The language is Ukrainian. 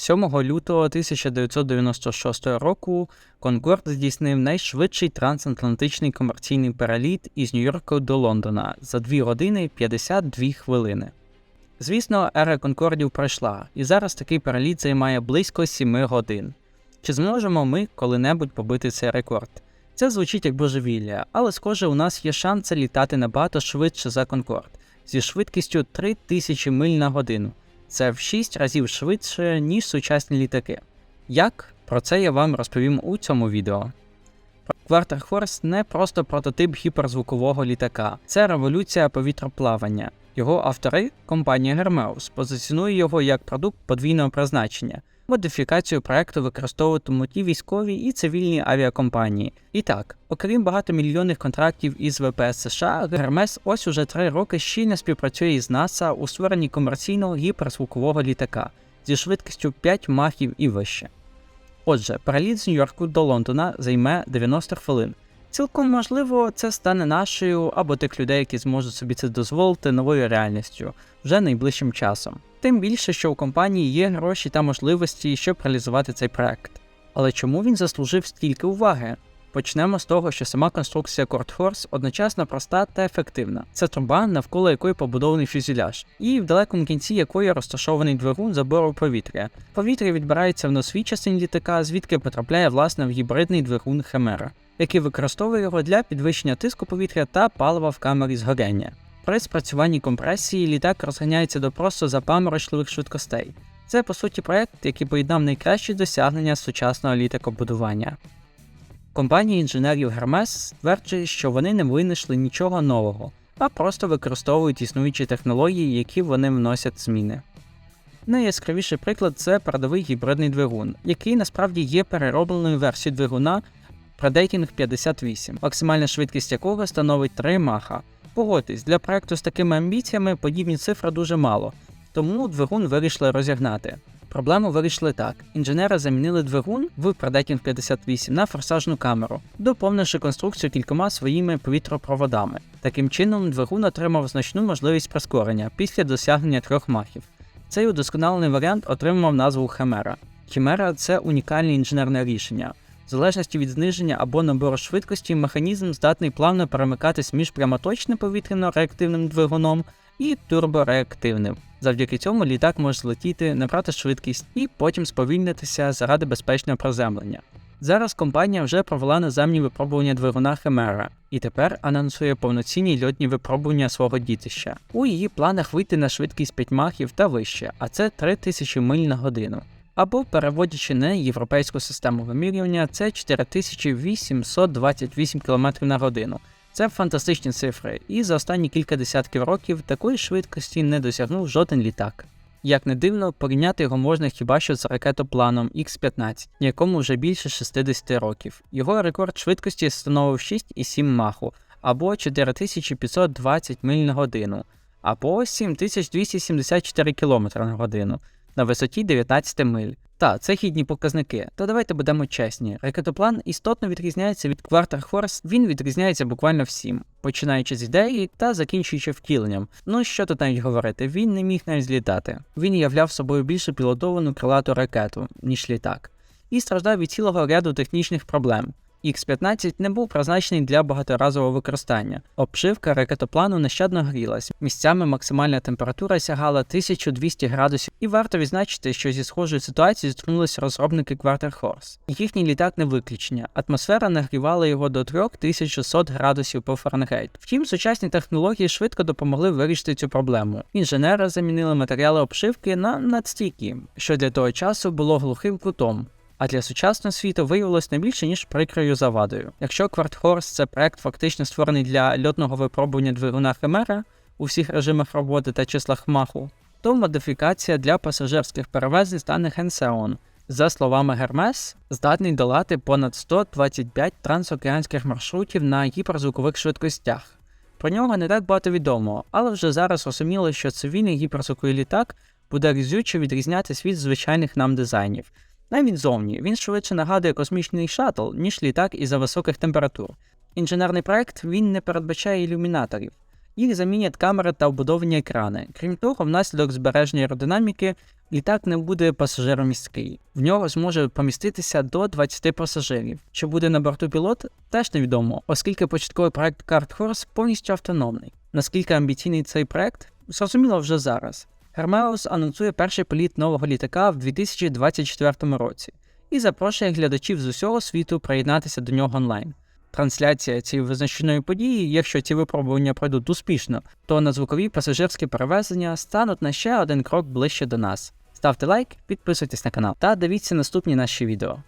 7 лютого 1996 року Конкорд здійснив найшвидший трансатлантичний комерційний переліт із Нью-Йорка до Лондона за 2 години 52 хвилини. Звісно, ера Конкордів пройшла, і зараз такий переліт займає близько 7 годин. Чи зможемо ми коли-небудь побити цей рекорд? Це звучить як божевілля, але схоже, у нас є шанси літати набагато швидше за Конкорд зі швидкістю 3000 миль на годину. Це в 6 разів швидше, ніж сучасні літаки. Як? Про це я вам розповім у цьому відео. Хорс не просто прототип гіперзвукового літака, це революція повітроплавання. Його автори, компанія Hermeus, позиціонує його як продукт подвійного призначення. Модифікацію проекту використовуватимуть і військові, і цивільні авіакомпанії. І так, окрім багатомільйонних контрактів із ВПС США, Hermes ось уже три роки щільно співпрацює із НАСА у створенні комерційного гіперзвукового літака зі швидкістю 5 махів і вище. Отже, переліт з Нью-Йорку до Лондона займе 90 хвилин. Цілком можливо, це стане нашою або тих людей, які зможуть собі це дозволити новою реальністю вже найближчим часом. Тим більше, що у компанії є гроші та можливості, щоб реалізувати цей проект. Але чому він заслужив стільки уваги? Почнемо з того, що сама конструкція Court Horse одночасно проста та ефективна. Це труба, навколо якої побудований фюзеляж, і в далекому кінці якої розташований двигун забору повітря. Повітря відбирається в носовій частині літака, звідки потрапляє власне в гібридний двигун Химера, який використовує його для підвищення тиску повітря та палива в камері згоряння. При спрацюванні компресії літак розганяється до просто запаморочливих швидкостей. Це по суті проект, який поєднав найкращі досягнення сучасного літакобудування. Компанія інженерів Hermes стверджує, що вони не винайшли нічого нового, а просто використовують існуючі технології, які вони вносять зміни. Найяскравіший приклад це передовий гібридний двигун, який насправді є переробленою версією двигуна Predating 58, максимальна швидкість якого становить 3 маха. Погодьтесь, для проекту з такими амбіціями подібні цифри дуже мало, тому двигун вирішили розігнати. Проблему вирішили так: інженери замінили двигун в Predating 58 на форсажну камеру, доповнивши конструкцію кількома своїми повітропроводами. Таким чином, двигун отримав значну можливість прискорення після досягнення трьох махів. Цей удосконалений варіант отримав назву Химера. Хімера це унікальне інженерне рішення. В залежності від зниження або набору швидкості, механізм здатний плавно перемикатись між прямоточним повітряно-реактивним двигуном і турбореактивним. Завдяки цьому літак може злетіти, набрати швидкість і потім сповільнитися заради безпечного приземлення. Зараз компанія вже провела наземні випробування двигуна Химера і тепер анонсує повноцінні льотні випробування свого дітища. У її планах вийти на швидкість 5 махів та вище, а це 3000 миль на годину. Або, переводячи на європейську систему вимірювання, це 4828 км на годину. Це фантастичні цифри, і за останні кілька десятків років такої швидкості не досягнув жоден літак. Як не дивно, порівняти його можна хіба що з ракетопланом X-15, якому вже більше 60 років. Його рекорд швидкості становив 6,7 маху, або 4520 миль на годину, або 7274 км на годину на висоті 19 миль. Та, це хідні показники. Та давайте будемо чесні. Ракетоплан істотно відрізняється від Quarter Horse, він відрізняється буквально всім, починаючи з ідеї та закінчуючи втіленням. Ну що тут навіть говорити, він не міг навіть злітати. Він являв собою більше пілотовану крилату ракету, ніж літак, і страждав від цілого ряду технічних проблем. X-15 не був призначений для багаторазового використання. Обшивка ракетоплану нещадно грілась. Місцями максимальна температура сягала 1200 градусів, і варто відзначити, що зі схожою ситуацією зіткнулися розробники Quarter Horse. Їхній літак не виключення. Атмосфера нагрівала його до 3600 градусів по Фаренгейт. Втім, сучасні технології швидко допомогли вирішити цю проблему. Інженери замінили матеріали обшивки на надстійкі, що для того часу було глухим кутом а для сучасного світу виявилось не більше ніж прикрою завадою. Якщо Horse – це проект фактично створений для льотного випробування двигуна Химера у всіх режимах роботи та числах маху, то модифікація для пасажирських перевезень стане Хенсеон. За словами Гермес, здатний долати понад 125 трансокеанських маршрутів на гіперзвукових швидкостях. Про нього не так багато відомо, але вже зараз розуміло, що цивільний гіперзвуковий літак буде різюче відрізнятися від звичайних нам дизайнів. Навіть зовні він швидше нагадує космічний шаттл, ніж літак із-за високих температур. Інженерний проект він не передбачає ілюмінаторів. Їх замінять камери та вбудовані екрани. Крім того, внаслідок збереження аеродинаміки Літак не буде пасажиромісткий. В нього зможе поміститися до 20 пасажирів. Чи буде на борту пілот, теж невідомо, оскільки початковий проект Card Horse повністю автономний. Наскільки амбіційний цей проект, зрозуміло вже зараз. Hermeus анонсує перший політ нового літака в 2024 році і запрошує глядачів з усього світу приєднатися до нього онлайн. Трансляція цієї визначеної події, якщо ці випробування пройдуть успішно, то надзвукові пасажирські перевезення стануть на ще один крок ближче до нас. Ставте лайк, підписуйтесь на канал та дивіться наступні наші відео.